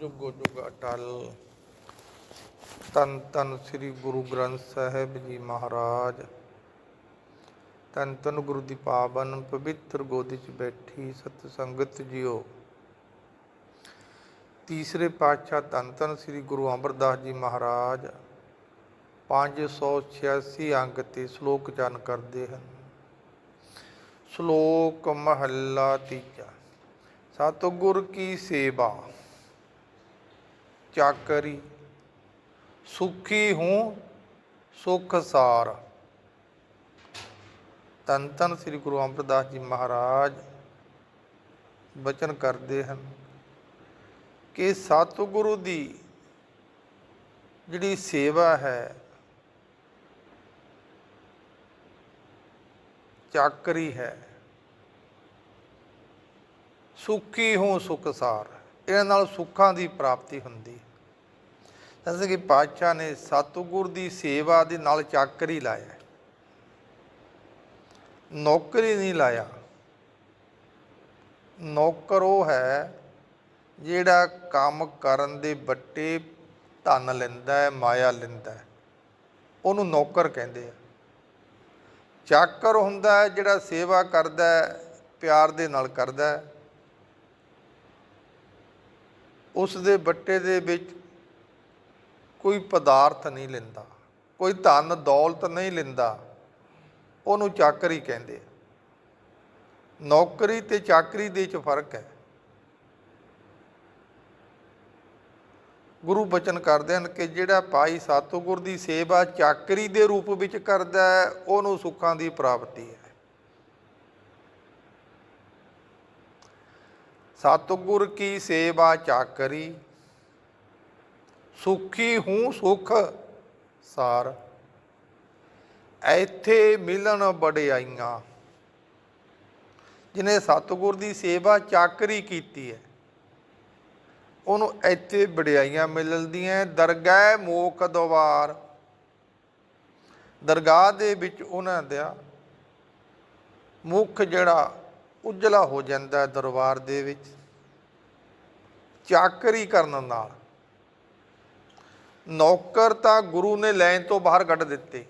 ਜੁਗੋ ਜੁਗ ਅਟਲ। ਤਨ ਤਨ ਸ੍ਰੀ ਗੁਰੂ ਗ੍ਰੰਥ ਸਾਹਿਬ ਜੀ ਮਹਾਰਾਜ। ਤਨ ਤਨ ਗੁਰੂ ਦੀ ਪਾਵਨ ਪਵਿੱਤਰ ਗੋਦੀ 'ਚ ਬੈਠੀ ਸਤ ਸੰਗਤ ਜੀਓ। ਤੀਸਰੇ ਪਾਤਸ਼ਾਹ ਧੰਨ ਧੰਨ ਸ੍ਰੀ ਗੁਰੂ ਅਮਰਦਾਸ ਜੀ ਮਹਾਰਾਜ 586 ਅੰਗ ਤੇ ਸ਼ਲੋਕ ਚਰਨ ਕਰਦੇ ਹਨ। ਸ਼ਲੋਕ ਮਹੱਲਾ ਤੀਜਾ, ਸਤਿਗੁਰ ਕੀ ਸੇਵਾ। ਚਾਕਰੀ ਸੁਖੀ ਹੂੰ ਸੁਖ ਸਾਰ। ਤਨ ਤਨ ਸ੍ਰੀ ਗੁਰੂ ਅਮਰਦਾਸ ਜੀ ਮਹਾਰਾਜ, ਬਚਨ ਕਰਦੇ ਹਨ ਕਿ ਸਤਿਗੁਰੂ ਦੀ ਜਿਹੜੀ ਸੇਵਾ ਹੈ, ਚਾਕਰੀ ਹੈ, ਸੁਖੀ ਹੋ ਸੁਖਸਾਰ ਇਹਨਾਂ ਨਾਲ ਸੁੱਖਾਂ ਦੀ ਪ੍ਰਾਪਤੀ ਹੁੰਦੀ ਜੈਸੇ ਕਿ ਪਾਤਸ਼ਾਹ ਨੇ ਸਤਿਗੁਰ ਦੀ ਸੇਵਾ ਦੇ ਨਾਲ ਚਾਕਰੀ ਲਾਇਆ। ਨੌਕਰੀ ਨਹੀਂ ਲਾਇਆ। ਨੌਕਰ ਉਹ ਹੈ ਜਿਹੜਾ ਕੰਮ ਕਰਨ ਦੇ ਬੱਟੇ ਧਨ ਲੈਂਦਾ ਹੈ, ਮਾਇਆ ਲੈਂਦਾ ਹੈ। ਉਹਨੂੰ ਨੌਕਰ ਕਹਿੰਦੇ ਆ। ਚਾਕਰ ਹੁੰਦਾ ਹੈ ਜਿਹੜਾ ਸੇਵਾ ਕਰਦਾ ਹੈ, ਪਿਆਰ ਦੇ ਨਾਲ ਕਰਦਾ ਹੈ। ਉਸ ਦੇ ਬੱਟੇ ਦੇ ਵਿੱਚ ਕੋਈ ਪਦਾਰਥ ਨਹੀਂ ਲੈਂਦਾ, ਕੋਈ ਧਨ ਦੌਲਤ ਨਹੀਂ ਲੈਂਦਾ। ਉਹਨੂੰ ਚਾਕਰੀ ਕਹਿੰਦੇ ਨੌਕਰੀ ਤੇ ਚਾਕਰੀ ਦੇ ਵਿੱਚ ਫ਼ਰਕ ਹੈ। ਗੁਰੂ ਬਚਨ ਕਰਦੇ ਹਨ ਕਿ ਜਿਹੜਾ ਭਾਈ ਸਤਿਗੁਰ ਦੀ ਸੇਵਾ ਚਾਕਰੀ ਦੇ ਰੂਪ ਵਿੱਚ ਕਰਦਾ ਹੈ, ਉਹਨੂੰ ਸੁੱਖਾਂ ਦੀ ਪ੍ਰਾਪਤੀ ਹੈ। ਸਤਿਗੁਰ ਕੀ ਸੇਵਾ ਚਾਕਰੀ ਸੁਖੀ ਹੂੰ ਸੁਖ ਸਾਰ। ਇੱਥੇ ਮਿਲਣ ਬੜਾਈਆਂ ਜਿਨੇ ਸਤਿਗੁਰ ਦੀ ਸੇਵਾ ਚਾਕਰੀ ਕੀਤੀ ਹੈ ਉਹਨੂੰ ਇੱਥੇ ਵਡਿਆਈਆਂ ਮਿਲਦੀਆਂ ਦਰਗਾਹ ਮੋਖ ਦਵਾਰ। ਦਰਗਾਹ ਦੇ ਵਿੱਚ ਉਹਨਾਂ ਦਾ ਮੁਖ ਜਿਹੜਾ ਉਜਲਾ ਹੋ ਜਾਂਦਾ ਦਰਬਾਰ ਦੇ ਵਿੱਚ, ਚਾਕਰੀ ਕਰਨ ਨਾਲ। ਨੌਕਰ ਤਾਂ ਗੁਰੂ ਨੇ ਲੈਣ ਤੋਂ ਬਾਹਰ ਕੱਢ ਦਿੱਤੇ।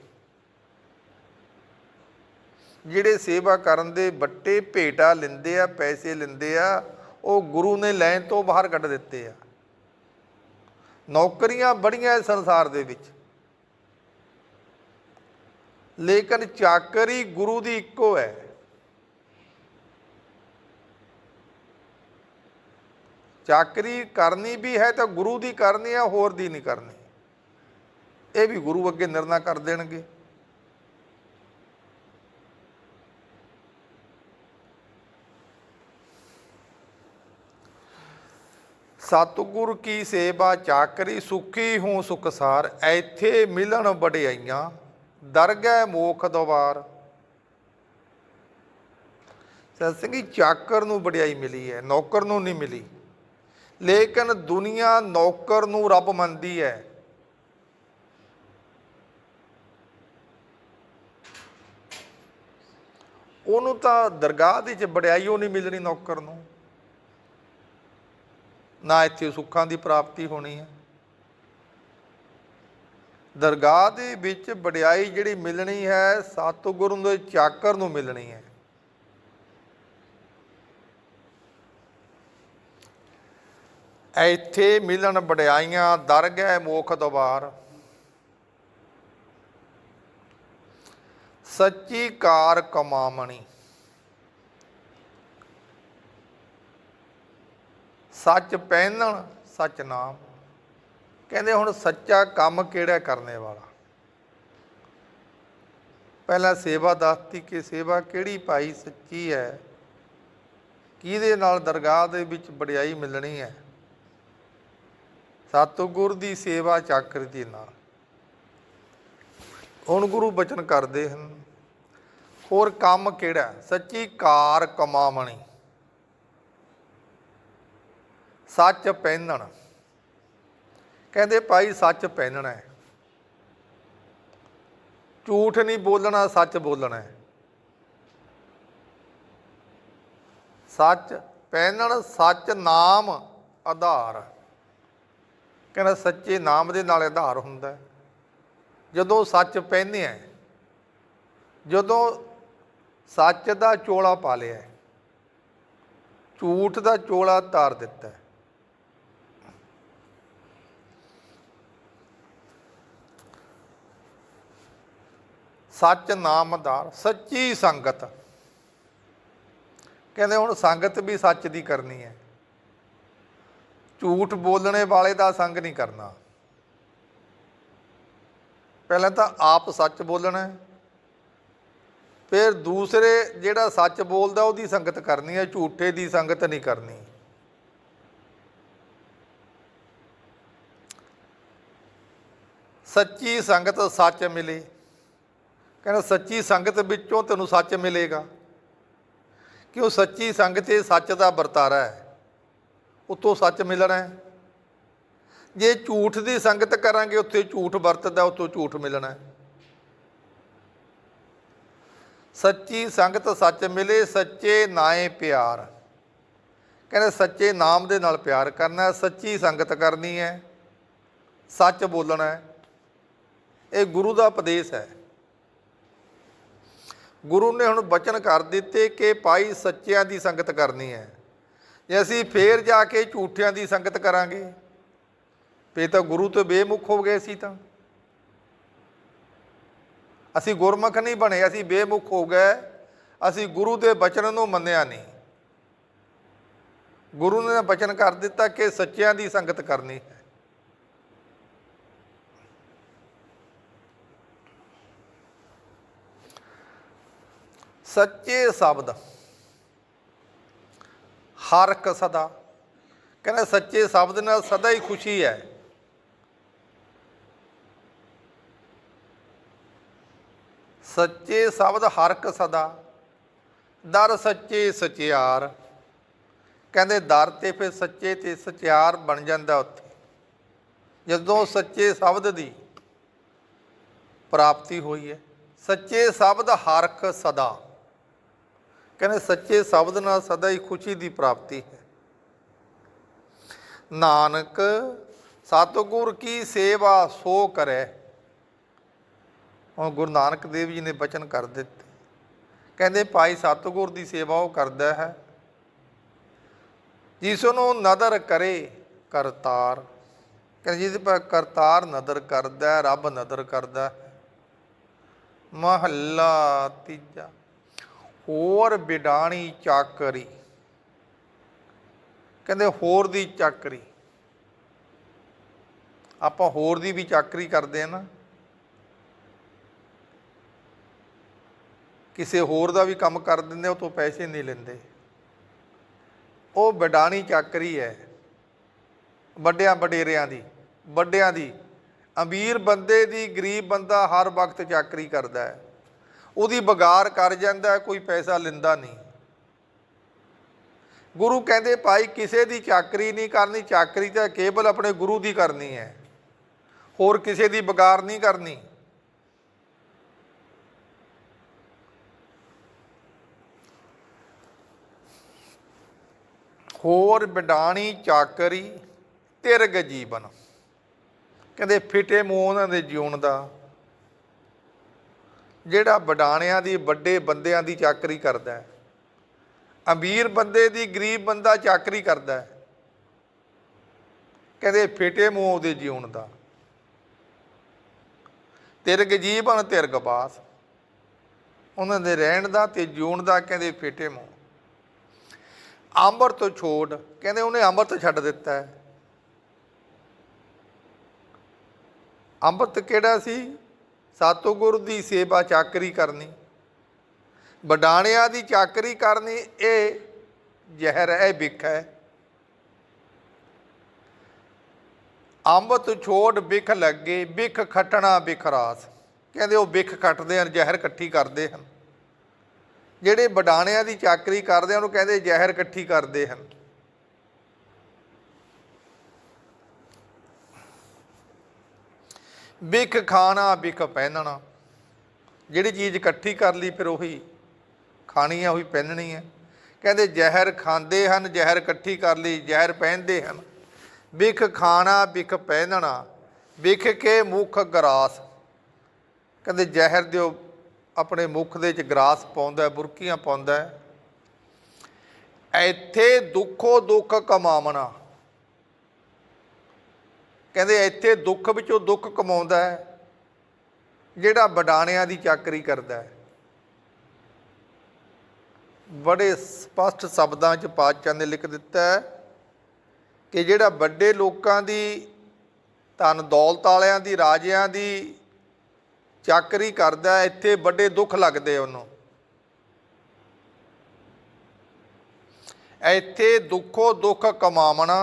ਜਿਹੜੇ ਸੇਵਾ ਕਰਨ ਦੇ ਬੱਟੇ ਭੇਟਾ ਲੈਂਦੇ ਆ, ਪੈਸੇ ਲੈਂਦੇ ਆ, ਉਹ ਗੁਰੂ ਨੇ ਲੈਣ ਤੋਂ ਬਾਹਰ ਕੱਢ ਦਿੱਤੇ ਆ। ਨੌਕਰੀਆਂ ਬੜੀਆਂ ਇਸ ਸੰਸਾਰ ਦੇ ਵਿੱਚ। ਲੇਕਿਨ ਚਾਕਰੀ ਗੁਰੂ ਦੀ ਇੱਕੋ ਹੈ। ਚਾਕਰੀ ਕਰਨੀ ਵੀ ਹੈ ਤਾਂ ਗੁਰੂ ਦੀ ਕਰਨੀ ਹੈ ਹੋਰ ਦੀ ਨਹੀਂ ਕਰਨੀ। ਇਹ ਵੀ ਗੁਰੂ ਅੱਗੇ ਨਿਰਣਾ ਕਰ ਦੇਣਗੇ। ਸਤਿਗੁਰ ਕੀ ਸੇਵਾ ਚਾਕਰੀ ਸੁਖੀ ਹੂੰ ਸੁਖਸਾਰ, ਐਥੇ ਮਿਲਣ ਵਡਿਆਈਆਂ ਦਰਗਹਿ ਮੋਖ ਦਵਾਰ। ਸਤਿ ਜੀ, ਚਾਕਰ ਨੂੰ ਵਡਿਆਈ ਮਿਲੀ ਹੈ, ਨੌਕਰ ਨੂੰ ਨਹੀਂ ਮਿਲੀ। ਲੇਕਿਨ ਦੁਨੀਆ ਨੌਕਰ ਨੂੰ ਰੱਬ ਮੰਨਦੀ ਹੈ ਉਹਨੂੰ ਤਾਂ ਦਰਗਾਹ ਦੀ ਚ ਵਡਿਆਈ ਉਹ ਨਹੀਂ ਮਿਲਣੀ ਨੌਕਰ ਨੂੰ। ਨਾ ਇੱਥੇ ਸੁੱਖਾਂ ਦੀ ਪ੍ਰਾਪਤੀ ਹੋਣੀ ਹੈ। ਦਰਗਾਹ ਦੇ ਵਿੱਚ ਵਡਿਆਈ ਜਿਹੜੀ ਮਿਲਣੀ ਹੈ, ਸਤਿਗੁਰੂ ਦੇ ਚਾਕਰ ਨੂੰ ਮਿਲਣੀ ਹੈ। ਇੱਥੇ ਮਿਲਣ ਵਡਿਆਈਆਂ ਦਰਗਹਿ ਮੋਖ ਦਵਾਰ। ਸੱਚੀ ਕਾਰ ਕਮਾਮਣੀ ਸੱਚ ਪਹਿਨਣ, ਸੱਚ ਨਾਮ। ਕਹਿੰਦੇ ਹੁਣ ਸੱਚਾ ਕੰਮ ਕਿਹੜਾ ਕਰਨੇ ਵਾਲਾ? ਪਹਿਲਾਂ ਸੇਵਾ ਦੱਸਤੀ ਕਿ ਸੇਵਾ ਕਿਹੜੀ ਭਾਈ ਸੱਚੀ ਹੈ? ਕਿਹਦੇ ਨਾਲ ਦਰਗਾਹ ਦੇ ਵਿੱਚ ਵਡਿਆਈ ਮਿਲਣੀ ਹੈ? ਸਤਿਗੁਰ ਦੀ ਸੇਵਾ ਚਾਕਰ ਦੀ ਨਾਲ। ਹੁਣ ਗੁਰੂ ਬਚਨ ਕਰਦੇ ਹਨ। ਹੋਰ ਕੰਮ ਕਿਹੜਾ ਸੱਚੀ ਕਾਰ ਕਮਾਵਣੀ। ਸੱਚ ਪਹਿਨਣ। ਕਹਿੰਦੇ ਭਾਈ ਸੱਚ ਪਹਿਨਣਾ ਹੈ। ਝੂਠ ਨਹੀਂ ਬੋਲਣਾ, ਸੱਚ ਬੋਲਣਾ ਹੈ। ਸੱਚ ਪਹਿਨਣ, ਸੱਚ ਨਾਮ ਆਧਾਰ। ਕਹਿੰਦਾ ਸੱਚੇ ਨਾਮ ਦੇ ਨਾਲ ਆਧਾਰ ਹੁੰਦਾ ਹੈ। ਜਦੋਂ ਸੱਚ ਪਹਿਨਿਆ ਹੈ ਜਦੋਂ ਸੱਚ ਦਾ ਚੋਲਾ ਪਾ ਲਿਆ ਹੈ, ਝੂਠ ਦਾ ਚੋਲਾ ਤਾਰ ਦਿੱਤਾ ਹੈ। ਸੱਚ ਨਾਮਦਾਰ ਸੱਚੀ ਸੰਗਤ। ਕਹਿੰਦੇ ਹੁਣ ਸੰਗਤ ਵੀ ਸੱਚ ਦੀ ਕਰਨੀ ਹੈ। ਝੂਠ ਬੋਲਣੇ ਵਾਲੇ ਦਾ ਸੰਗ ਨਹੀਂ ਕਰਨਾ। ਪਹਿਲਾਂ ਤਾਂ ਆਪ ਸੱਚ ਬੋਲਣਾ ਹੈ। ਫਿਰ ਦੂਸਰੇ ਜਿਹੜਾ ਸੱਚ ਬੋਲਦਾ ਉਹਦੀ ਸੰਗਤ ਕਰਨੀ ਹੈ, ਝੂਠੇ ਦੀ ਸੰਗਤ ਨਹੀਂ ਕਰਨੀ। ਸੱਚੀ ਸੰਗਤ ਸੱਚ ਮਿਲੇ। ਕਹਿੰਦਾ ਸੱਚੀ ਸੰਗਤ ਵਿੱਚੋਂ ਤੈਨੂੰ ਸੱਚ ਮਿਲੇਗਾ। ਕਿ ਉਹ ਸੱਚੀ ਸੰਗਤ ਇਹ ਸੱਚ ਦਾ ਵਰਤਾਰਾ ਹੈ। ਉਤੋਂ ਸੱਚ ਮਿਲਣਾ ਹੈ। ਜੇ ਝੂਠ ਦੀ ਸੰਗਤ ਕਰਾਂਗੇ, ਉੱਥੇ ਝੂਠ ਵਰਤਦਾ, ਉੱਥੋਂ ਝੂਠ ਮਿਲਣਾ ਹੈ। ਸੱਚੀ ਸੰਗਤ ਸੱਚ ਮਿਲੇ, ਸੱਚੇ ਨਾਏ ਪਿਆਰ। ਕਹਿੰਦੇ ਸੱਚੇ ਨਾਮ ਦੇ ਨਾਲ ਪਿਆਰ ਕਰਨਾ ਸੱਚੀ ਸੰਗਤ ਕਰਨੀ ਹੈ, ਸੱਚ ਬੋਲਣਾ ਹੈ। ਇਹ ਗੁਰੂ ਦਾ ਉਪਦੇਸ਼ ਹੈ। ਗੁਰੂ ਨੇ ਹੁਣ ਬਚਨ ਕਰ ਦਿੱਤੇ ਕਿ ਭਾਈ ਸੱਚਿਆਂ ਦੀ ਸੰਗਤ ਕਰਨੀ ਹੈ। ਜੇ ਅਸੀਂ ਫੇਰ ਜਾ ਕੇ ਝੂਠਿਆਂ ਦੀ ਸੰਗਤ ਕਰਾਂਗੇ ਫੇ ਤਾਂ ਗੁਰੂ ਤੋਂ ਬੇਮੁਖ ਹੋ ਗਏ ਸੀ ਤਾਂ। ਅਸੀਂ ਗੁਰਮੁਖ ਨਹੀਂ ਬਣੇ, ਅਸੀਂ ਬੇਮੁਖ ਹੋ ਗਏ। ਅਸੀਂ ਗੁਰੂ ਦੇ ਬਚਨ ਨੂੰ ਮੰਨਿਆ ਨਹੀਂ। ਗੁਰੂ ਨੇ ਬਚਨ ਕਰ ਦਿੱਤਾ ਕਿ ਸੱਚਿਆਂ ਦੀ ਸੰਗਤ ਕਰਨੀ ਹੈ। ਸੱਚੇ ਸ਼ਬਦ ਹਰ ਹਰਕ ਸਦਾ। ਕਹਿੰਦਾ ਸੱਚੇ ਸ਼ਬਦ ਨਾਲ ਸਦਾ ਹੀ ਖੁਸ਼ੀ ਹੈ। ਸੱਚੇ ਸ਼ਬਦ ਹਰਕ ਸਦਾ। ਦਰ ਸੱਚੇ ਸਚਿਆਰ। ਕਹਿੰਦੇ ਦਰ ਤੇ ਫਿਰ ਸੱਚੇ ਤੇ ਸਚਿਆਰ ਬਣ ਜਾਂਦਾ ਉੱਥੇ। ਜਦੋਂ ਸੱਚੇ ਸ਼ਬਦ ਦੀ ਪ੍ਰਾਪਤੀ ਹੋਈ ਹੈ, ਸੱਚੇ ਸ਼ਬਦ ਹਰਖ ਸਦਾ। ਕਹਿੰਦੇ ਸੱਚੇ ਸ਼ਬਦ ਨਾਲ ਸਦਾ ਹੀ ਖੁਸ਼ੀ ਦੀ ਪ੍ਰਾਪਤੀ ਹੈ। ਨਾਨਕ, ਸਤਿਗੁਰ ਕੀ ਸੇਵਾ ਸੋ ਕਰੇ। ਹੁਣ ਗੁਰੂ ਨਾਨਕ ਦੇਵ ਜੀ ਨੇ ਬਚਨ ਕਰ ਦਿੱਤੇ। ਕਹਿੰਦੇ, ਭਾਈ ਸਤਿਗੁਰ ਦੀ ਸੇਵਾ ਉਹ ਕਰਦਾ ਹੈ। ਜਿਸ ਨੂੰ ਨਦਰ ਕਰੇ, ਕਰਤਾਰ। ਕਹਿੰਦੇ ਜਿਹਦੇ ਪਰ ਕਰਤਾਰ ਨਦਰ ਕਰਦਾ, ਰੱਬ ਨਦਰ ਕਰਦਾ ਹੈ। ਮਹੱਲਾ ਤੀਜਾ। ਹੋਰ ਬਿਡਾਣੀ ਚਾਕਰੀ। ਕਹਿੰਦੇ, ਹੋਰ ਦੀ ਚਾਕਰੀ। ਆਪਾਂ ਹੋਰ ਦੀ ਵੀ ਚਾਕਰੀ ਕਰਦੇ ਆ ਨਾ। ਕਿਸੇ ਹੋਰ ਦਾ ਵੀ ਕੰਮ ਕਰ ਦਿੰਦੇ ਉਹ ਤੋਂ ਪੈਸੇ ਨਹੀਂ ਲੈਂਦੇ। ਉਹ ਬਿਡਾਣੀ ਚਾਕਰੀ ਹੈ, ਵੱਡਿਆਂ ਵਡੇਰਿਆਂ ਦੀ, ਵੱਡਿਆਂ ਦੀ। ਅਮੀਰ ਬੰਦੇ ਦੀ, ਗਰੀਬ ਬੰਦਾ ਹਰ ਵਕਤ ਚਾਕਰੀ ਕਰਦਾ ਹੈ। ਉਹਦੀ ਬਗਾਰ ਕਰ ਜਾਂਦਾ ਕੋਈ ਪੈਸਾ ਲੈਂਦਾ ਨਹੀਂ। ਗੁਰੂ ਕਹਿੰਦੇ, ਭਾਈ, ਕਿਸੇ ਦੀ ਚਾਕਰੀ ਨਹੀਂ ਕਰਨੀ, ਚਾਕਰੀ ਤਾਂ ਕੇਵਲ ਆਪਣੇ ਗੁਰੂ ਦੀ ਕਰਨੀ ਹੈ। ਹੋਰ ਕਿਸੇ ਦੀ ਬਗਾਰ ਨਹੀਂ ਕਰਨੀ। ਹੋਰ ਬਿਡਾਣੀ ਚਾਕਰੀ ਤਿਰਗ ਜੀਵਨ। ਕਹਿੰਦੇ ਫਿਟੇ ਮੂੰਹ ਉਹਨਾਂ ਦੇ ਜਿਉਣ ਦਾ। ਜਿਹੜਾ ਬਡਾਣਿਆਂ ਦੀ, ਵੱਡੇ ਬੰਦਿਆਂ ਦੀ ਚਾਕਰੀ ਕਰਦਾ ਹੈ। ਅਮੀਰ ਬੰਦੇ ਦੀ, ਗਰੀਬ ਬੰਦਾ ਚਾਕਰੀ ਕਰਦਾ ਹੈ। ਕਹਿੰਦੇ ਫਿਟੇ ਮੂੰਹ ਉਹਦੇ ਜਿਉਣ ਦਾ। ਤਿਰਗ ਜੀਵਨ, ਤਿਰਗ ਬਾਸ ਉਹਨਾਂ ਦੇ ਰਹਿਣ ਦਾ ਤੇ ਜਿਉਣ ਦਾ ਕਹਿੰਦੇ ਫਿਟੇ ਮੂੰਹ। ਅੰਮ੍ਰਿਤ ਛੋੜ ਕਹਿੰਦੇ ਉਹਨੇ ਅੰਮ੍ਰਿਤ ਛੱਡ ਦਿੱਤਾ ਹੈ। ਅੰਮ੍ਰਿਤ ਕਿਹੜਾ ਸੀ? ਸਤਿਗੁਰ ਦੀ ਸੇਵਾ ਚਾਕਰੀ ਕਰਨੀ। ਬਡਾਣਿਆਂ ਦੀ ਚਾਕਰੀ ਕਰਨੀ, ਇਹ ਜ਼ਹਿਰ ਹੈ ਬਿਖ ਹੈ। ਅੰਮ੍ਰਿਤ ਛੋੜ ਵਿਖ ਲੱਗੇ ਬਿਖ ਖਟਣਾ ਬਿਖਰਾਸ ਕਹਿੰਦੇ ਉਹ ਬਿਖ ਖੱਟਦੇ ਹਨ, ਜ਼ਹਿਰ ਇਕੱਠੀ ਕਰਦੇ ਹਨ। ਜਿਹੜੇ ਬਡਾਣਿਆਂ ਦੀ ਚਾਕਰੀ ਕਰਦੇ ਆ, ਉਹਨੂੰ ਕਹਿੰਦੇ ਜ਼ਹਿਰ ਇਕੱਠੀ ਕਰਦੇ ਹਨ। ਬਿਖ ਖਾਣਾ ਬਿਖ ਪਹਿਨਣਾ। ਜਿਹੜੀ ਚੀਜ਼ ਇਕੱਠੀ ਕਰ ਲਈ, ਫਿਰ ਉਹੀ ਖਾਣੀ ਆ, ਉਹੀ ਪਹਿਨਣੀ ਹੈ ਕਹਿੰਦੇ ਜ਼ਹਿਰ ਖਾਂਦੇ ਹਨ, ਜ਼ਹਿਰ ਇਕੱਠੀ ਕਰ ਲਈ, ਜ਼ਹਿਰ ਪਹਿਨਦੇ ਹਨ। ਵਿਖ ਖਾਣਾ ਵਿਖ ਪਹਿਨਣਾ ਵਿਖ ਕੇ ਮੁਖ ਗਰਾਸ। ਕਹਿੰਦੇ ਜ਼ਹਿਰ ਦਿਓ ਆਪਣੇ ਮੁਖ ਦੇ ਵਿੱਚ ਗਰਾਸ ਪਾਉਂਦਾ ਬੁਰਕੀਆਂ ਪਾਉਂਦਾ ਇੱਥੇ ਦੁੱਖੋ ਦੁੱਖ ਕਮਾਵਣਾ। ਕਹਿੰਦੇ ਇੱਥੇ ਦੁੱਖ ਵਿੱਚੋਂ ਦੁੱਖ ਕਮਾਉਂਦਾ ਹੈ, ਜਿਹੜਾ ਬਡਾਣਿਆਂ ਦੀ ਚਾਕਰੀ ਕਰਦਾ ਹੈ। ਬੜੇ ਸਪਸ਼ਟ ਸ਼ਬਦਾਂ 'ਚ ਪਾਤਸ਼ਾਹ ਨੇ ਲਿਖ ਦਿੱਤਾ ਹੈ ਕਿ ਜਿਹੜਾ ਵੱਡੇ ਲੋਕਾਂ ਦੀ ਧਨ ਦੌਲਤ ਵਾਲਿਆਂ ਦੀ, ਰਾਜਿਆਂ ਦੀ ਚਾਕਰੀ ਕਰਦਾ ਇੱਥੇ ਵੱਡੇ ਦੁੱਖ ਲੱਗਦੇ ਉਹਨੂੰ। ਇੱਥੇ ਦੁੱਖੋ ਦੁੱਖ ਕਮਾਵਣਾ।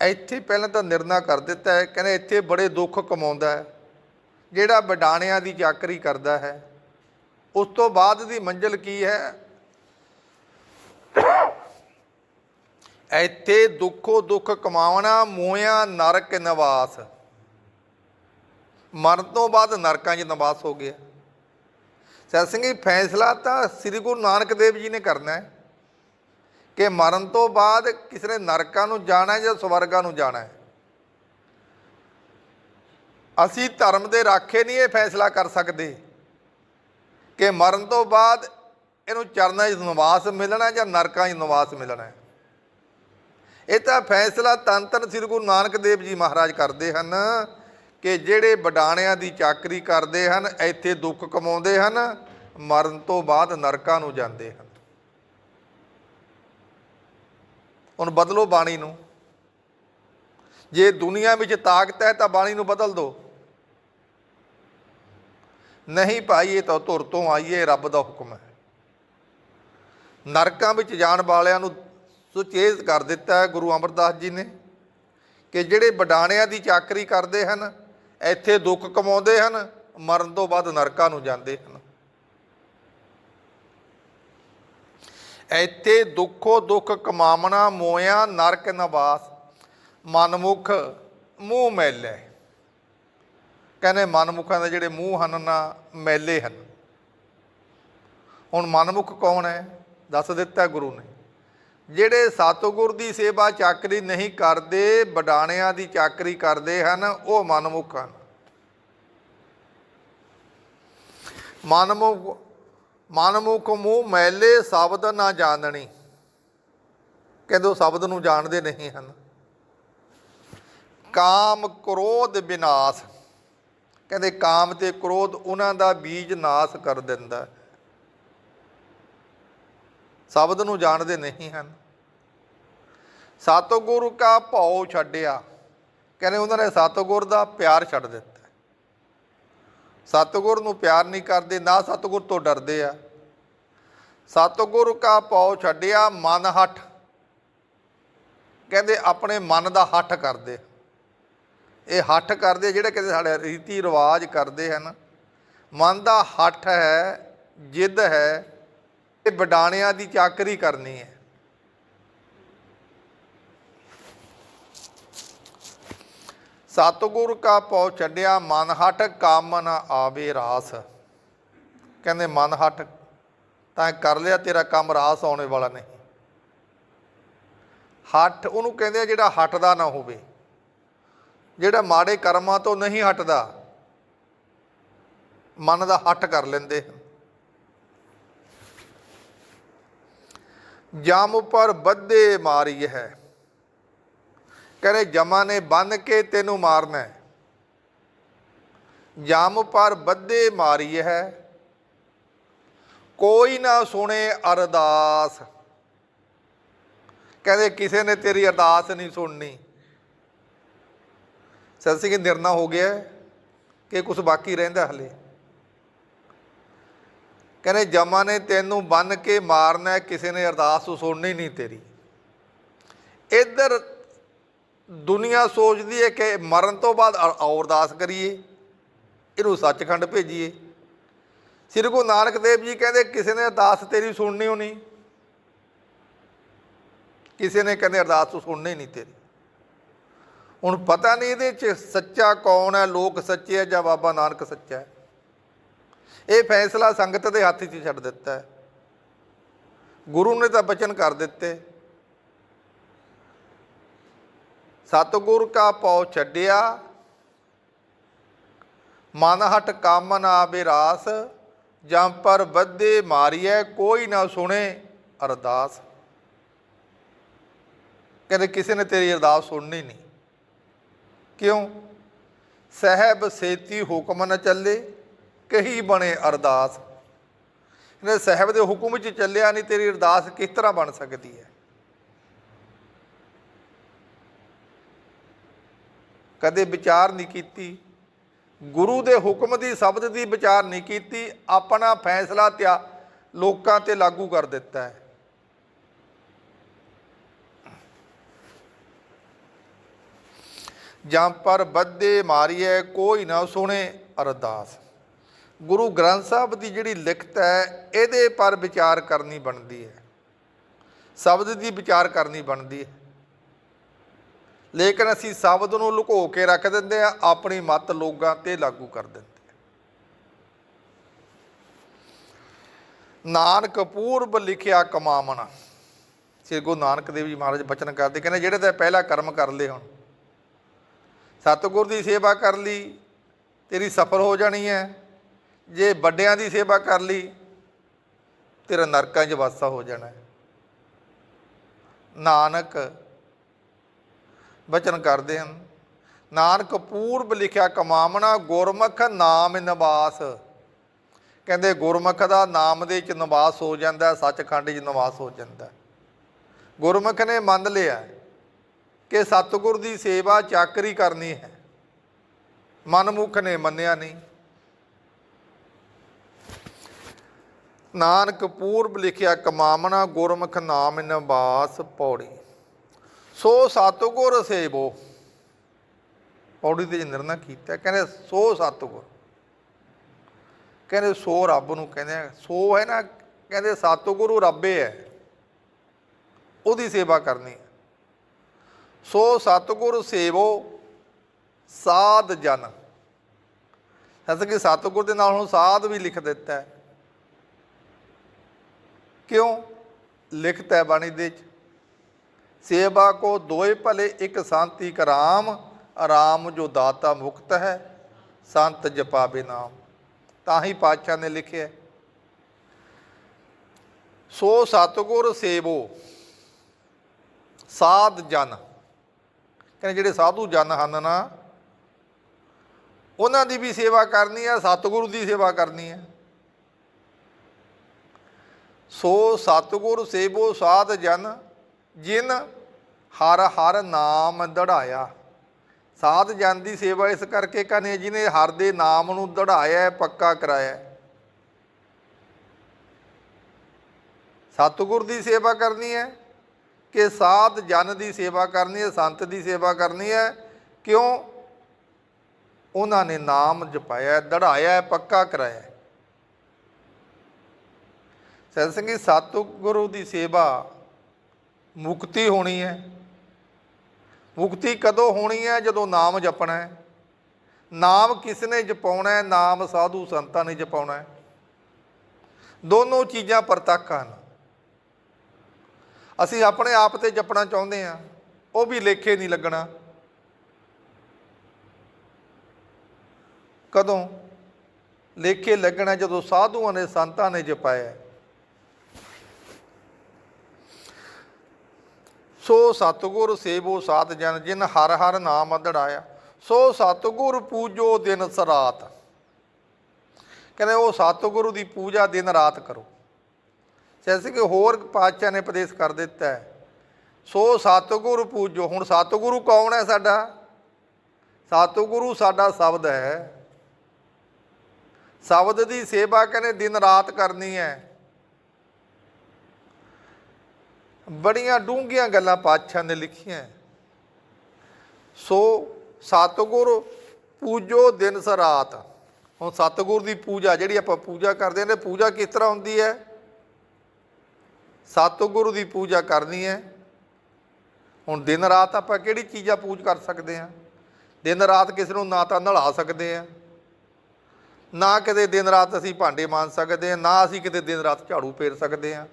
ਇੱਥੇ ਪਹਿਲਾਂ ਤਾਂ ਨਿਰਣਾ ਕਰ ਦਿੱਤਾ ਹੈ, ਕਹਿੰਦੇ ਇੱਥੇ ਬੜੇ ਦੁੱਖ ਕਮਾਉਂਦਾ ਹੈ, ਜਿਹੜਾ ਵਡਾਣਿਆਂ ਦੀ ਚਾਕਰੀ ਕਰਦਾ ਹੈ। ਉਸ ਤੋਂ ਬਾਅਦ ਦੀ ਮੰਜ਼ਿਲ ਕੀ ਹੈ? ਇੱਥੇ ਦੁੱਖੋ ਦੁੱਖ ਕਮਾਵਣਾ ਮੋਇਆ ਨਰਕ ਨਿਵਾਸ। ਮਰਨ ਤੋਂ ਬਾਅਦ ਨਰਕਾਂ 'ਚ ਨਿਵਾਸ ਹੋ ਗਿਆ। ਸਤ ਸਿੰਘ ਜੀ, ਫੈਸਲਾ ਤਾਂ ਸ੍ਰੀ ਗੁਰੂ ਨਾਨਕ ਦੇਵ ਜੀ ਨੇ ਕਰਨਾ ਹੈ ਕਿ ਮਰਨ ਤੋਂ ਬਾਅਦ ਕਿਸੇ ਨੇ ਨਰਕਾਂ ਨੂੰ ਜਾਣਾ ਹੈ ਜਾਂ ਸਵਰਗਾਂ ਨੂੰ ਜਾਣਾ ਹੈ। ਅਸੀਂ ਧਰਮ ਦੇ ਰਾਖੇ ਨਹੀਂ ਇਹ ਫੈਸਲਾ ਕਰ ਸਕਦੇ ਕਿ ਮਰਨ ਤੋਂ ਬਾਅਦ ਇਹਨੂੰ ਚਰਨਾਂ 'ਚ ਨਿਵਾਸ ਮਿਲਣਾ ਜਾਂ ਨਰਕਾਂ 'ਚ ਨਿਵਾਸ ਮਿਲਣਾ ਹੈ। ਇਹ ਤਾਂ ਫੈਸਲਾ ਤਨ ਸ੍ਰੀ ਗੁਰੂ ਨਾਨਕ ਦੇਵ ਜੀ ਮਹਾਰਾਜ ਕਰਦੇ ਹਨ ਕਿ ਜਿਹੜੇ ਵਡਾਣਿਆਂ ਦੀ ਚਾਕਰੀ ਕਰਦੇ ਹਨ, ਇੱਥੇ ਦੁੱਖ ਕਮਾਉਂਦੇ ਹਨ, ਮਰਨ ਤੋਂ ਬਾਅਦ ਨਰਕਾਂ ਨੂੰ ਜਾਂਦੇ ਹਨ। ਹੁਣ ਬਦਲੋ ਬਾਣੀ ਨੂੰ। ਜੇ ਦੁਨੀਆ ਵਿੱਚ ਤਾਕਤ ਹੈ ਤਾਂ ਬਾਣੀ ਨੂੰ ਬਦਲ ਦਿਓ ਨਹੀਂ ਭਾਈ ਇਹ ਤਾਂ ਧੁਰ ਤੋਂ ਆਈਏ, ਰੱਬ ਦਾ ਹੁਕਮ ਹੈ। ਨਰਕਾਂ ਵਿੱਚ ਜਾਣ ਵਾਲਿਆਂ ਨੂੰ ਸੁਚੇਤ ਕਰ ਦਿੱਤਾ ਹੈ ਗੁਰੂ ਅਮਰਦਾਸ ਜੀ ਨੇ ਕਿ ਜਿਹੜੇ ਵਡਾਣਿਆਂ ਦੀ ਚਾਕਰੀ ਕਰਦੇ ਹਨ ਇੱਥੇ ਦੁੱਖ ਕਮਾਉਂਦੇ ਹਨ, ਮਰਨ ਤੋਂ ਬਾਅਦ ਨਰਕਾਂ ਨੂੰ ਜਾਂਦੇ ਹਨ। ਇੱਥੇ ਦੁੱਖੋ ਦੁੱਖ ਕਮਾਵਣਾ, ਮੋਇਆ ਨਰਕ ਨਿਵਾਸ, ਮਨਮੁਖ ਮੂੰਹ ਮੈਲੇ। ਕਹਿੰਦੇ ਮਨਮੁਖਾਂ ਦੇ ਜਿਹੜੇ ਮੂੰਹ ਹਨ, ਨਾ ਮੈਲੇ ਹਨ। ਹੁਣ ਮਨਮੁਖ ਕੌਣ ਹੈ? ਦੱਸ ਦਿੱਤਾ ਗੁਰੂ ਨੇ। ਜਿਹੜੇ ਸਤਿਗੁਰ ਦੀ ਸੇਵਾ ਚਾਕਰੀ ਨਹੀਂ ਕਰਦੇ, ਵਡਾਣਿਆਂ ਦੀ ਚਾਕਰੀ ਕਰਦੇ ਹਨ, ਉਹ ਮਨਮੁਖ ਹਨ। ਮਨਮੁਖ ਮਨਮੁਖ ਮੂੰਹ ਮੈਲੇ ਸ਼ਬਦ ਨਾ ਜਾਣਣੀ ਕਹਿੰਦੇ ਉਹ ਸ਼ਬਦ ਨੂੰ ਜਾਣਦੇ ਨਹੀਂ ਹਨ। ਕਾਮ ਕ੍ਰੋਧ ਵਿਨਾਸ਼। ਕਹਿੰਦੇ ਕਾਮ ਤੇ ਕ੍ਰੋਧ ਉਹਨਾਂ ਦਾ ਬੀਜ ਨਾਸ਼ ਕਰ ਦਿੰਦਾ। ਹੈ। ਸ਼ਬਦ ਨੂੰ ਜਾਣਦੇ ਨਹੀਂ ਹਨ। ਸਤਿਗੁਰ ਕਾ ਭਉ ਛੱਡਿਆ। ਕਹਿੰਦੇ ਉਹਨਾਂ ਨੇ ਸਤਿਗੁਰ ਦਾ ਪਿਆਰ ਛੱਡ ਦਿੱਤਾ। ਸਤਿਗੁਰ ਨੂੰ ਪਿਆਰ ਨਹੀਂ ਕਰਦੇ, ਨਾ ਸਤਿਗੁਰ ਤੋਂ ਡਰਦੇ ਆ। ਸਤਿਗੁਰ ਕਾ ਭਉ ਛੱਡਿਆ, ਮਨ ਹੱਠ। ਕਹਿੰਦੇ ਆਪਣੇ ਮਨ ਦਾ ਹੱਠ ਕਰਦੇ। ਇਹ ਹੱਠ ਕਰਦੇ ਜਿਹੜੇ ਕਹਿੰਦੇ ਸਾਡੇ ਰੀਤੀ ਰਿਵਾਜ ਕਰਦੇ ਹਨ। ਮਨ ਦਾ ਹੱਠ ਹੈ, ਜਿੱਦ ਹੈ ਇਹ ਵਡਾਣਿਆਂ ਦੀ ਚਾਕਰੀ ਕਰਨੀ ਹੈ। ਸਤਿਗੁਰ ਕਾ ਪਉ ਛੱਡਿਆ ਮਨ ਹਟ ਕੰਮ ਨ ਆਵੇ ਰਾਸ। ਕਹਿੰਦੇ ਮਨ ਹਟ ਤਾਂ ਕਰ ਲਿਆ, ਤੇਰਾ ਕੰਮ ਰਾਸ ਆਉਣੇ ਵਾਲਾ ਨਹੀਂ। ਹੱਠ, ਉਹਨੂੰ ਕਹਿੰਦੇ ਆ ਜਿਹੜਾ ਹਟਦਾ ਨਾ ਹੋਵੇ। ਜਿਹੜਾ ਮਾੜੇ ਕਰਮਾਂ ਤੋਂ ਨਹੀਂ ਹਟਦਾ, ਮਨ ਦਾ ਹੱਠ ਕਰ ਲੈਂਦੇ ਹਨ। ਜਮ ਪਰ ਬੱਧੇ ਮਾਰੀ ਹੈ। ਕਹਿੰਦੇ ਜਮਾ ਨੇ ਬੰਨ ਕੇ ਤੈਨੂੰ ਮਾਰਨਾ ਹੈ। ਜਮ ਪਰ ਬੱਧੇ ਮਾਰੀ ਹੈ। ਕੋਈ ਨਾ ਸੁਣੇ ਅਰਦਾਸ। ਕਹਿੰਦੇ ਕਿਸੇ ਨੇ ਤੇਰੀ ਅਰਦਾਸ ਨਹੀਂ ਸੁਣਨੀ। ਸਤਿ ਸਿੰਘ ਨਿਰਣਾ ਹੋ ਗਿਆ ਕਿ ਕੁਝ ਬਾਕੀ ਰਹਿੰਦਾ ਹਲੇ। ਕਹਿੰਦੇ ਜਮਾ ਨੇ ਤੈਨੂੰ ਬੰਨ ਕੇ ਮਾਰਨਾ ਕਿਸੇ ਨੇ ਅਰਦਾਸ ਸੁਣਨੀ ਨਹੀਂ ਤੇਰੀ। ਇੱਧਰ ਦੁਨੀਆ ਸੋਚਦੀ ਹੈ ਕਿ ਮਰਨ ਤੋਂ ਬਾਅਦ ਔਰ ਅਰਦਾਸ ਕਰੀਏ, ਇਹਨੂੰ ਸੱਚਖੰਡ ਭੇਜੀਏ। ਸ੍ਰੀ ਗੁਰੂ ਨਾਨਕ ਦੇਵ ਜੀ ਕਹਿੰਦੇ, ਕਿਸੇ ਨੇ ਅਰਦਾਸ ਤੇਰੀ ਸੁਣਨੀ ਹੋਣੀ? ਕਿਸੇ ਨੇ ਕਹਿੰਦੇ ਅਰਦਾਸ ਸੁਣਨੀ ਨਹੀਂ ਤੇਰੀ। ਹੁਣ ਪਤਾ ਨਹੀਂ ਇਹਦੇ ਚ ਸੱਚਾ ਕੌਣ ਹੈ, ਲੋਕ ਸੱਚੇ ਹੈ ਜਾਂ ਬਾਬਾ ਨਾਨਕ ਸੱਚਾ ਹੈ। ਇਹ ਫੈਸਲਾ ਸੰਗਤ ਦੇ ਹੱਥ 'ਚ ਛੱਡ ਦਿੱਤਾ ਹੈ। ਗੁਰੂ ਨੇ ਤਾਂ ਬਚਨ ਕਰ ਦਿੱਤੇ। ਸਤਿਗੁਰ ਕਾ ਪਉ ਛੱਡਿਆ ਮਨ ਹਟ ਕੰਮ ਨਾ ਬਿਰਾਸ ਜਮ ਪਰ ਬੱਧੇ ਮਾਰੀਐ ਕੋਈ ਨਾ ਸੁਣੇ ਅਰਦਾਸ। ਕਹਿੰਦੇ ਕਿਸੇ ਨੇ ਤੇਰੀ ਅਰਦਾਸ ਸੁਣਨੀ ਨਹੀਂ। ਕਿਉਂ? ਸਹਿਬ ਸੇਤੀ ਹੁਕਮ ਨਾ ਚੱਲੇ। ਕਹੀ ਬਣੇ ਅਰਦਾਸ। ਇਹਨੇ ਸਾਹਿਬ ਦੇ ਹੁਕਮ ਵਿੱਚ ਚੱਲਿਆ ਨਹੀਂ ਤੇਰੀ ਅਰਦਾਸ ਕਿਸ ਤਰ੍ਹਾਂ ਬਣ ਸਕਦੀ ਹੈ? ਕਦੇ ਵਿਚਾਰ ਨਹੀਂ ਕੀਤੀ। ਗੁਰੂ ਦੇ ਹੁਕਮ ਦੀ, ਸ਼ਬਦ ਦੀ ਵਿਚਾਰ ਨਹੀਂ ਕੀਤੀ। ਆਪਣਾ ਫੈਸਲਾ ਤਿਆ ਲੋਕਾਂ ਤੇ ਲਾਗੂ ਕਰ ਦਿੱਤਾ ਹੈ। ਜਾਂ ਪਰ ਬੱਦੇ ਮਾਰੀਏ ਕੋਈ ਨਾ ਸੁਣੇ ਅਰਦਾਸ। ਗੁਰੂ ਗ੍ਰੰਥ ਸਾਹਿਬ ਦੀ ਜਿਹੜੀ ਲਿਖਤ ਹੈ, ਇਹਦੇ ਪਰ ਵਿਚਾਰ ਕਰਨੀ ਬਣਦੀ ਹੈ। ਸ਼ਬਦ ਦੀ ਵਿਚਾਰ ਕਰਨੀ ਬਣਦੀ ਹੈ। ਲੇਕਿਨ ਅਸੀਂ ਸ਼ਬਦ ਨੂੰ ਲੁਕੋ ਕੇ ਰੱਖ ਦਿੰਦੇ ਆ ਆਪਣੀ ਮਤ ਲੋਕਾਂ ਤੇ ਲਾਗੂ ਕਰ ਦਿੰਦੇ ਨਾਨਕ ਪੂਰਬ ਲਿਖਿਆ ਕਮਾਵਣਾ। ਸ੍ਰੀ ਗੁਰੂ ਨਾਨਕ ਦੇਵ ਜੀ ਮਹਾਰਾਜ ਬਚਨ ਕਰਦੇ, ਕਹਿੰਦੇ ਜਿਹੜੇ ਤਾਂ ਪਹਿਲਾ ਕਰਮ ਕਰ ਲਏ ਹੁਣ। ਸਤਿਗੁਰ ਦੀ ਸੇਵਾ ਕਰ ਲਈ, ਤੇਰੀ ਸਫਲ ਹੋ ਜਾਣੀ ਹੈ। ਜੇ ਵੱਡਿਆਂ ਦੀ ਸੇਵਾ ਕਰ ਲਈ, ਤੇਰਾ ਨਰਕਾਂ 'ਚ ਵਾਸਾ ਹੋ ਜਾਣਾ ਹੈ। ਨਾਨਕ, ਬਚਨ ਕਰਦੇ ਹਨ, ਨਾਨਕ ਪੂਰਬ ਲਿਖਿਆ ਕਮਾਮਣਾ ਗੁਰਮੁਖ ਨਾਮ ਨਿਵਾਸ। ਕਹਿੰਦੇ ਗੁਰਮੁਖ ਦਾ ਨਾਮ ਦੇ ਵਿੱਚ ਨਿਵਾਸ ਹੋ ਜਾਂਦਾ, ਸੱਚਖੰਡ 'ਚ ਨਿਵਾਸ ਹੋ ਜਾਂਦਾ। ਹੈ। ਗੁਰਮੁਖ ਨੇ ਮੰਨ ਲਿਆ ਕਿ ਸਤਿਗੁਰ ਦੀ ਸੇਵਾ ਚਾਕਰੀ ਕਰਨੀ ਹੈ। ਮਨਮੁਖ ਨੇ ਮੰਨਿਆ ਨਹੀਂ। ਨਾਨਕ ਪੂਰਬ ਲਿਖਿਆ ਕਮਾਮਣਾ ਗੁਰਮੁਖ ਨਾਮ ਨਿਵਾਸ ਪੌੜੀ। ਸੋ ਸਤਿਗੁਰ ਸੇਵੋ। ਪੌੜੀ ਤੇ ਨਿਰਣਾ ਕੀਤਾ। ਕਹਿੰਦੇ ਸੋ ਸਤਿਗੁਰ। ਕਹਿੰਦੇ ਸੋ ਰੱਬ ਨੂੰ ਕਹਿੰਦੇ ਸੋ ਹੈ ਨਾ, ਕਹਿੰਦੇ ਸਤਿਗੁਰੂ ਰੱਬੇ ਹੈ। ਉਹਦੀ ਸੇਵਾ ਕਰਨੀ ਹੈ। ਸੋ ਸਤਿਗੁਰ ਸੇਵੋ, ਸਾਧ ਜਨ। ਅਸਲ ਕਿ ਸਤਿਗੁਰ ਦੇ ਨਾਲ ਹੁਣ ਸਾਧ ਵੀ ਲਿਖ ਦਿੱਤਾ ਹੈ। ਕਿਉਂ? ਲਿਖਤ ਹੈ ਬਾਣੀ ਦੇ ਚ। ਸੇਵਾ ਕੋ ਦੋਏ ਭਲੇ ਇੱਕ ਸ਼ਾਂਤੀ ਕਰਾਮ, ਆਰਾਮ ਜੋ ਦਾਤਾ ਮੁਕਤ ਹੈ, ਸੰਤ ਜਪਾਵੇ ਨਾਮ ਤਾਂ ਹੀ ਪਾਤਸ਼ਾਹ ਨੇ ਲਿਖਿਆ ਸੋ ਸਤਿਗੁਰ ਸੇਵੋ, ਸਾਧ ਜਨ। ਕਹਿੰਦੇ ਜਿਹੜੇ ਸਾਧੂ ਜਨ ਹਨ ਨਾ, ਉਹਨਾਂ ਦੀ ਵੀ ਸੇਵਾ ਕਰਨੀ ਹੈ, ਸਤਿਗੁਰੂ ਦੀ ਸੇਵਾ ਕਰਨੀ ਹੈ। ਸੋ ਸਤਿਗੁਰ ਸੇਵੋ ਸਾਧ ਜਨ, ਜਿਨ ਹਰ ਹਰ ਨਾਮ ਦੜਾਇਆ। ਸਾਧ ਜਨ ਦੀ ਸੇਵਾ ਇਸ ਕਰਕੇ ਕਰਨੀ ਜਿਹਨੇ ਹਰ ਦੇ ਨਾਮ ਨੂੰ ਦੜਾਇਆ ਪੱਕਾ ਕਰਾਇਆ ਹੈ। ਸਤਿਗੁਰ ਦੀ ਸੇਵਾ ਕਰਨੀ ਹੈ ਕਿ ਸਾਧ ਜਨ ਦੀ ਸੇਵਾ ਕਰਨੀ ਹੈ, ਸੰਤ ਦੀ ਸੇਵਾ ਕਰਨੀ ਹੈ, ਕਿਉਂ? ਉਹਨਾਂ ਨੇ ਨਾਮ ਜਪਾਇਆ ਦੜਾਇਆ ਪੱਕਾ ਕਰਾਇਆ ਹੈ। ਸਿੰਘ ਜੀ, ਸਤਿਗੁਰੂ ਦੀ ਸੇਵਾ ਮੁਕਤੀ ਹੋਣੀ ਹੈ। ਮੁਕਤੀ ਕਦੋਂ ਹੋਣੀ ਹੈ? ਜਦੋਂ ਨਾਮ ਜਪਣਾ ਹੈ। ਨਾਮ ਕਿਸ ਨੇ ਜਪਾਉਣਾ ਹੈ? ਨਾਮ ਸਾਧੂ ਸੰਤਾਂ ਨੇ ਜਪਾਉਣਾ ਹੈ। ਦੋਨੋਂ ਚੀਜ਼ਾਂ ਪ੍ਰਤੱਖ ਹਨ। ਅਸੀਂ ਆਪਣੇ ਆਪ ਤੇ ਜਪਣਾ ਚਾਹੁੰਦੇ ਹਾਂ। ਉਹ ਵੀ ਲੇਖੇ ਨਹੀਂ ਲੱਗਣਾ। ਕਦੋਂ? ਲੇਖੇ ਲੱਗਣਾ ਜਦੋਂ ਸਾਧੂਆਂ ਨੇ, ਸੰਤਾਂ ਨੇ ਜਪਾਇਆ ਸੋ ਸਤਿਗੁਰ ਸੇਵੋ ਸਾਧ ਜਨ ਜਿਨ ਹਰ ਹਰ ਨਾਮ ਅਧੜਾਇਆ, ਸੋ ਸਤਿਗੁਰ ਪੂਜੋ ਦਿਨ ਸਰਾਤ। ਕਹਿੰਦੇ ਉਹ ਸਤਿਗੁਰੂ ਦੀ ਪੂਜਾ ਦਿਨ ਰਾਤ ਕਰੋ। ਜੈਸੇ ਕਿ ਹੋਰ ਪਾਤਸ਼ਾਹ ਨੇ ਉਪਦੇਸ਼ ਕਰ ਦਿੱਤਾ ਹੈ, ਸੋ ਸਤਿਗੁਰ ਪੂਜੋ, ਹੁਣ ਸਤਿਗੁਰੂ ਕੌਣ ਹੈ ਸਾਡਾ? ਸਤਿਗੁਰੂ ਸਾਡਾ ਸ਼ਬਦ ਹੈ। ਸ਼ਬਦ ਦੀ ਸੇਵਾ ਕਹਿੰਦੇ ਦਿਨ ਰਾਤ ਕਰਨੀ ਹੈ। ਬੜੀਆਂ ਡੂੰਘੀਆਂ ਗੱਲਾਂ ਪਾਤਸ਼ਾਹ ਨੇ ਲਿਖੀਆਂ ਸੋ ਸਤਿਗੁਰ ਪੂਜੋ ਦਿਨ ਸ ਰਾਤ। ਹੁਣ ਸਤਿਗੁਰ ਦੀ ਪੂਜਾ ਜਿਹੜੀ ਆਪਾਂ ਪੂਜਾ ਕਰਦੇ ਨੇ ਪੂਜਾ ਕਿਸ ਤਰ੍ਹਾਂ ਹੁੰਦੀ ਹੈ? ਸਤਿਗੁਰੂ ਦੀ ਪੂਜਾ ਕਰਨੀ ਹੈ। ਹੁਣ ਦਿਨ ਰਾਤ ਆਪਾਂ ਕਿਹੜੀ ਚੀਜ਼ਾਂ ਪੂਜ ਕਰ ਸਕਦੇ ਹਾਂ? ਦਿਨ ਰਾਤ ਕਿਸੇ ਨੂੰ ਨਾ ਤਾਂ ਨਲਾ ਸਕਦੇ ਹਾਂ। ਨਾ ਕਿਤੇ ਦਿਨ ਰਾਤ ਅਸੀਂ ਭਾਂਡੇ ਮਾਂਜ ਸਕਦੇ ਹਾਂ, ਨਾ ਅਸੀਂ ਕਿਤੇ ਦਿਨ ਰਾਤ ਝਾੜੂ ਫੇਰ ਸਕਦੇ ਹਾਂ।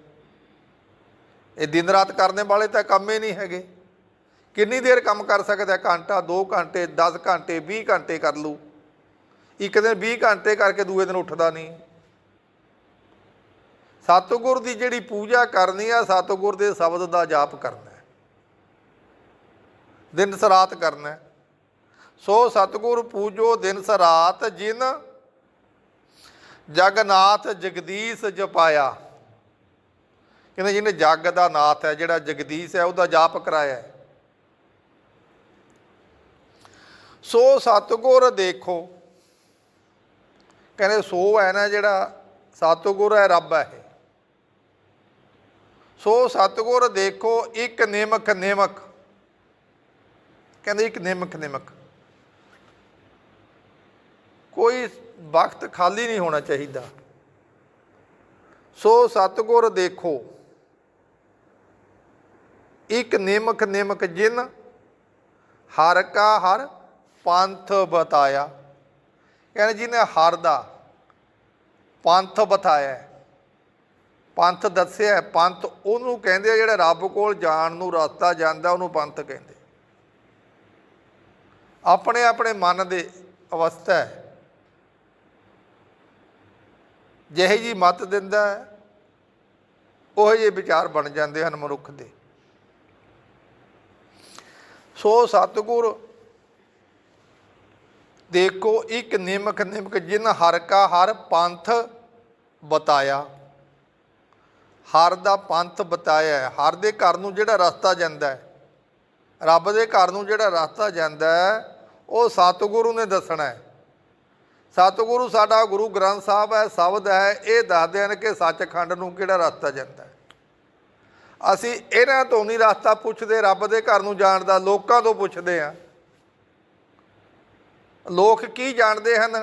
ਇਹ ਦਿਨ ਰਾਤ ਕਰਨ ਵਾਲੇ ਤਾਂ ਕੰਮ ਹੀ ਨਹੀਂ ਹੈਗੇ। ਕਿੰਨੀ ਦੇਰ ਕੰਮ ਕਰ ਸਕਦਾ ਘੰਟਾ 2 ਘੰਟੇ 10 ਘੰਟੇ 20 ਘੰਟੇ ਕਰ ਲੂ ਇੱਕ ਦਿਨ 20 ਘੰਟੇ ਕਰਕੇ ਦੂਏ ਦਿਨ ਉੱਠਦਾ ਨਹੀਂ। ਸਤਿਗੁਰ ਦੀ ਜਿਹੜੀ ਪੂਜਾ ਕਰਨੀ ਆ, ਸਤਿਗੁਰ ਦੇ ਸ਼ਬਦ ਦਾ ਜਾਪ ਕਰਨਾ ਦਿਨ ਸਰਾਤ ਕਰਨਾ ਸੋ ਸਤਿਗੁਰ ਪੂਜੋ ਦਿਨ ਸਰਾਤ ਜਿਨ ਜਗਨਾਥ ਜਗਦੀਸ਼ ਜਪਾਇਆ। ਕਹਿੰਦੇ ਜਿਹਨੇ ਜੱਗ ਦਾ ਨਾਥ ਹੈ, ਜਿਹੜਾ ਜਗਦੀਸ਼ ਹੈ, ਉਹਦਾ ਜਾਪ ਕਰਾਇਆ ਸੋ ਸਤਿਗੁਰ ਦੇਖੋ। ਕਹਿੰਦੇ ਸੋ ਹੈ ਨਾ ਜਿਹੜਾ ਸਤਿਗੁਰ ਹੈ, ਰੱਬ ਹੈ ਸੋ ਸਤਿਗੁਰ ਦੇਖੋ, ਇੱਕ ਨਿਮਕ ਨਿਮਕ। ਕਹਿੰਦੇ ਇੱਕ ਨਿਮਕ ਨਿਮਕ। ਕੋਈ ਵਕਤ ਖਾਲੀ ਨਹੀਂ ਹੋਣਾ ਚਾਹੀਦਾ। ਸੋ ਸਤਿਗੁਰ ਦੇਖੋ। ਇੱਕ ਨਿਮਕ ਨਿਮਕ ਜਿਨ, ਹਰ ਕਾ ਹਰ ਪੰਥ ਬਤਾਇਆ। ਕਹਿੰਦੇ ਜਿਹਨੇ ਹਰ ਦਾ ਪੰਥ ਬਤਾਇਆ ਪੰਥ ਦੱਸਿਆ ਪੰਥ ਉਹਨੂੰ ਕਹਿੰਦੇ ਆ ਜਿਹੜਾ ਰੱਬ ਕੋਲ ਜਾਣ ਨੂੰ ਰਸਤਾ ਜਾਂਦਾ, ਉਹਨੂੰ ਪੰਥ ਕਹਿੰਦੇ। ਆਪਣੇ ਆਪਣੇ ਮਨ ਦੇ ਅਵਸਥਾ ਹੈ। ਜਿਹੇ ਜੀ ਮਤ ਦਿੰਦਾ ਉਹ ਜਿਹੇ ਵਿਚਾਰ ਬਣ ਜਾਂਦੇ ਹਨ ਮਨੁੱਖ ਦੇ। ਸੋ ਸਤਿਗੁਰ, ਦੇਖੋ ਇੱਕ ਨਿਮਕ ਨਿਮਕ ਜਿਨ ਹਰ ਕਾ ਹਰ ਪੰਥ ਬਤਾਇਆ। ਹਰ ਦਾ ਪੰਥ ਬਤਾਇਆ ਹੈ। ਹਰ ਦੇ ਘਰ ਨੂੰ ਜਿਹੜਾ ਰਸਤਾ ਜਾਂਦਾ ਹੈ, ਰੱਬ ਦੇ ਘਰ ਨੂੰ ਜਿਹੜਾ ਰਸਤਾ ਜਾਂਦਾ ਹੈ, ਉਹ ਸਤਿਗੁਰੂ ਨੇ ਦੱਸਣਾ ਹੈ। ਸਤਿਗੁਰੂ ਸਾਡਾ ਗੁਰੂ ਗ੍ਰੰਥ ਸਾਹਿਬ ਹੈ, ਸ਼ਬਦ ਹੈ, ਇਹ ਦੱਸਦੇ ਹਨ ਕਿ ਸੱਚਖੰਡ ਨੂੰ ਕਿਹੜਾ ਰਸਤਾ ਜਾਂਦਾ ਹੈ। ਅਸੀਂ ਇਹਨਾਂ ਤੋਂ ਨਹੀਂ ਰਸਤਾ ਪੁੱਛਦੇ, ਰੱਬ ਦੇ ਘਰ ਨੂੰ ਜਾਣ ਦਾ, ਲੋਕਾਂ ਤੋਂ ਪੁੱਛਦੇ ਆ ਲੋਕ ਕੀ ਜਾਣਦੇ ਹਨ?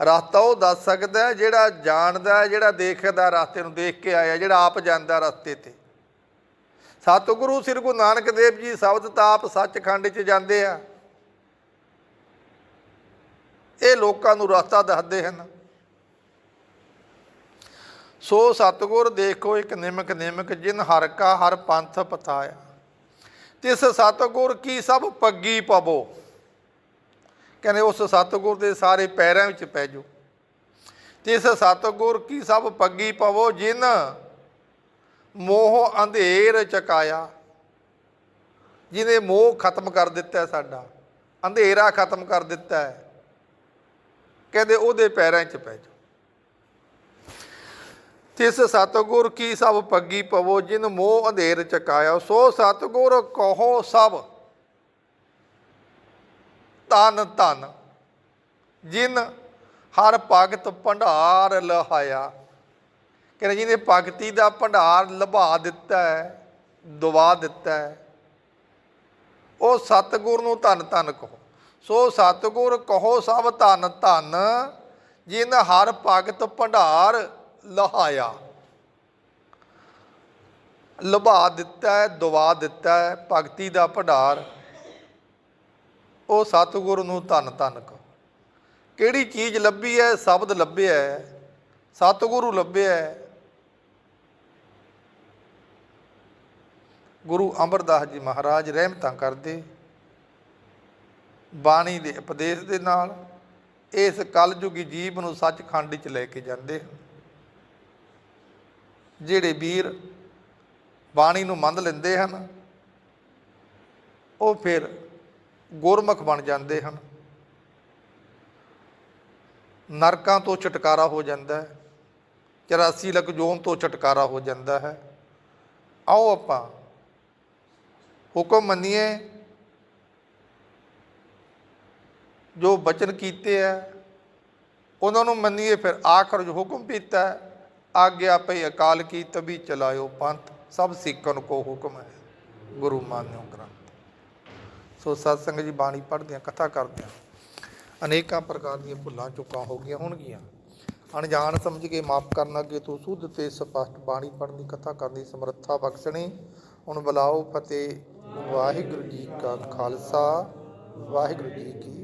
ਰਸਤਾ ਉਹ ਦੱਸ ਸਕਦਾ ਜਿਹੜਾ ਜਾਣਦਾ ਜਿਹੜਾ ਦੇਖਦਾ ਰਸਤੇ ਨੂੰ ਦੇਖ ਕੇ ਆਇਆ, ਜਿਹੜਾ ਆਪ ਜਾਂਦਾ ਰਸਤੇ ਤੇ। ਸਤਿਗੁਰੂ ਸ੍ਰੀ ਗੁਰੂ ਨਾਨਕ ਦੇਵ ਜੀ ਸ਼ਬਦ ਤਾਪ ਸੱਚਖੰਡ 'ਚ ਜਾਂਦੇ ਆ। ਇਹ ਲੋਕਾਂ ਨੂੰ ਰਸਤਾ ਦੱਸਦੇ ਹਨ। ਸੋ ਸਤਿਗੁਰ ਦੇਖੋ ਇੱਕ ਨਿਮਕ ਨਿਮਕ ਜਿਨ ਹਰ ਕਾ ਹਰ ਪੰਥ ਪਤਾਇਆ। ਤਿਸ ਸਤਿਗੁਰ ਕੀ ਸਭ ਪੱਗੀ ਪਵੋ। ਕਹਿੰਦੇ ਉਸ ਸਤਿਗੁਰ ਦੇ ਸਾਰੇ ਪੈਰਾਂ ਵਿੱਚ ਪੈ ਜਾਓ। ਤਿਸ ਸਤਿਗੁਰ ਕੀ ਸਭ ਪੱਗੀ ਪਵੋ ਜਿਨ ਮੋਹ ਅੰਧੇਰ ਚਕਾਇਆ। ਜਿਹਨੇ ਮੋਹ ਖਤਮ ਕਰ ਦਿੱਤਾ ਸਾਡਾ, ਅੰਧੇਰਾ ਖਤਮ ਕਰ ਦਿੱਤਾ ਕਹਿੰਦੇ ਉਹਦੇ ਪੈਰਾਂ 'ਚ ਪੈ ਜਾਓ। ਤਿਸ ਸਤਿਗੁਰ ਕੀ ਸਭ ਪੱਗੀ ਪਵੋ, ਜਿਨ ਮੋਹ ਅੰਧੇਰ ਚਕਾਇਆ, ਸੋ ਸਤਿਗੁਰ ਕਹੋ ਸਭ ਤਨ ਤਨ ਜਿਨ ਹਰ ਭਗਤ ਭੰਡਾਰ ਲਹਾਇਆ। ਕਹਿੰਦੇ ਜਿਹਨੇ ਭਗਤੀ ਦਾ ਭੰਡਾਰ ਲਭਾ ਦਿੱਤਾ ਹੈ, ਦਵਾ ਦਿੱਤਾ ਹੈ, ਉਹ ਸਤਿਗੁਰ ਨੂੰ ਧੰਨ ਧੰਨ ਕਹੋ। ਸੋ ਸਤਿਗੁਰ ਕਹੋ ਸਭ ਧੰਨ ਧੰਨ, ਜਿਨ ਹਰ ਭਗਤ ਭੰਡਾਰ ਲਹਾਇਆ ਲਭਾ ਦਿੱਤਾ ਹੈ ਦਵਾ ਦਿੱਤਾ ਹੈ, ਭਗਤੀ ਦਾ ਭੰਡਾਰ। ਉਹ ਸਤਿਗੁਰ ਨੂੰ ਧੰਨ ਧੰਨ ਕਹੋ। ਕਿਹੜੀ ਚੀਜ਼ ਲੱਭੀ ਹੈ, ਸ਼ਬਦ ਲੱਭਿਆ ਹੈ, ਸਤਿਗੁਰੂ ਲੱਭਿਆ ਹੈ। ਗੁਰੂ ਅਮਰਦਾਸ ਜੀ ਮਹਾਰਾਜ ਰਹਿਮਤਾਂ ਕਰਦੇ। ਬਾਣੀ ਦੇ ਉਪਦੇਸ਼ ਦੇ ਨਾਲ ਇਸ ਕਲਯੁਗੀ ਜੀਵ ਨੂੰ ਸੱਚਖੰਡ 'ਚ ਲੈ ਕੇ ਜਾਂਦੇ ਹਨ। ਜਿਹੜੇ ਵੀਰ ਬਾਣੀ ਨੂੰ ਮੰਨ ਲੈਂਦੇ ਹਨ, ਉਹ ਫਿਰ ਗੁਰਮੁਖ ਬਣ ਜਾਂਦੇ ਹਨ। ਨਰਕਾਂ ਤੋਂ ਛੁਟਕਾਰਾ ਹੋ ਜਾਂਦਾ ਹੈ 84 ਲੱਖ ਜੋਨ ਤੋਂ ਛੁਟਕਾਰਾ ਹੋ ਜਾਂਦਾ ਹੈ। ਆਓ ਆਪਾਂ ਹੁਕਮ ਮੰਨੀਏ, ਜੋ ਬਚਨ ਕੀਤੇ ਹੈ, ਉਹਨਾਂ ਨੂੰ ਮੰਨੀਏ, ਫਿਰ ਆਖਰ ਜੋ ਹੁਕਮ ਪੀਤਾ ਹੈ ਆਗਿਆ ਪਈ ਅਕਾਲ ਕੀ ਤਬੀ ਚਲਾਇਓ ਪੰਥ, ਸਭ ਸਿੱਖਣ ਕੋ ਹੁਕਮ ਹੈ, ਗੁਰੂ ਮਾਨਿਓ ਗ੍ਰੰਥ। ਸੋ ਸਤਸੰਗ ਜੀ, ਬਾਣੀ ਪੜ੍ਹਦੇ ਆ ਕਥਾ ਕਰਦੇ ਆ ਅਨੇਕਾਂ ਪ੍ਰਕਾਰ ਦੀਆਂ ਭੁੱਲਾਂ ਚੁੱਕਾਂ ਹੋ ਗਈਆਂ ਹੋਣਗੀਆਂ। ਅਣਜਾਣ ਸਮਝ ਕੇ ਮਾਫ ਕਰਨ ਅੱਗੇ ਤੂੰ ਸੁਧ ਤੇ ਸਪਸ਼ਟ ਬਾਣੀ ਪੜ੍ਹਨ ਦੀ ਕਥਾ ਕਰਨ ਦੀ ਸਮਰੱਥਾ ਬਖਸ਼ਣੀ। ਹੁਣ ਬੁਲਾਓ ਫਤਿਹ, ਵਾਹਿਗੁਰੂ ਜੀ ਕਾ ਖਾਲਸਾ, ਵਾਹਿਗੁਰੂ ਜੀ ਕੀ